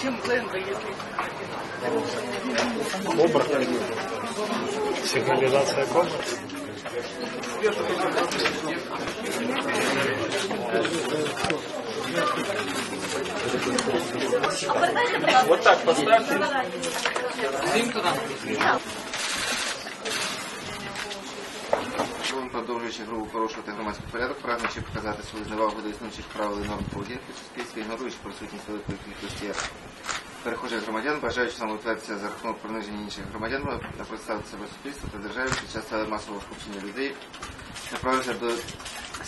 Чим клин даєте? Кобра. Сигналізація кобра. Вот так поставьте. Він, Продовжуючи грубо порушувати громадський порядок, прагнучи показати свою зневагу до існуючих правил і норм поведінки в суспільстві, ігноруючи присутність великої кількості перехожих громадян, бажаючи самоутвердитися за рахунок приниження інших громадян, представити себе суспільству та державі під час масового скупчення людей, направився до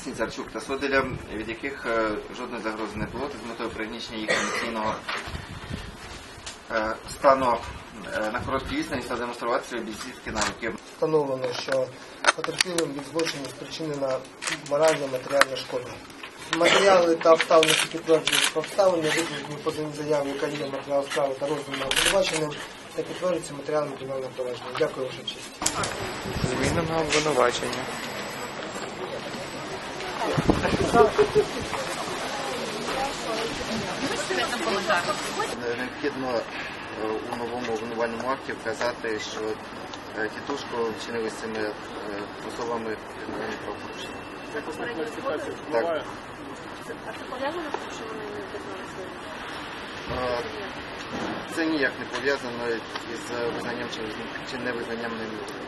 Сніцарчук та Соделя, від яких е, жодної загрози не було, та з метою пригнічення їх емоційного е, стану на короткій відстані та демонструвати свої бійцівські навики. встановлено, що потерпілим від злочину спричинена моральна матеріальна шкода. Матеріали та обставини, які підтверджують обставини, викладені по заяві, яка є матеріал справи та розданого обвинуваченим, та підтверджується матеріалом кримінального провадження. Дякую, ваша честь. Змінено обвинувачення. Необхідно е, у новому обвинувальному акті вказати, що е, тітушко вчинили з цими е, особами кримінальні правопорушення. Так. А Це ніяк не пов'язано із визнанням чи, невизнанням невинним.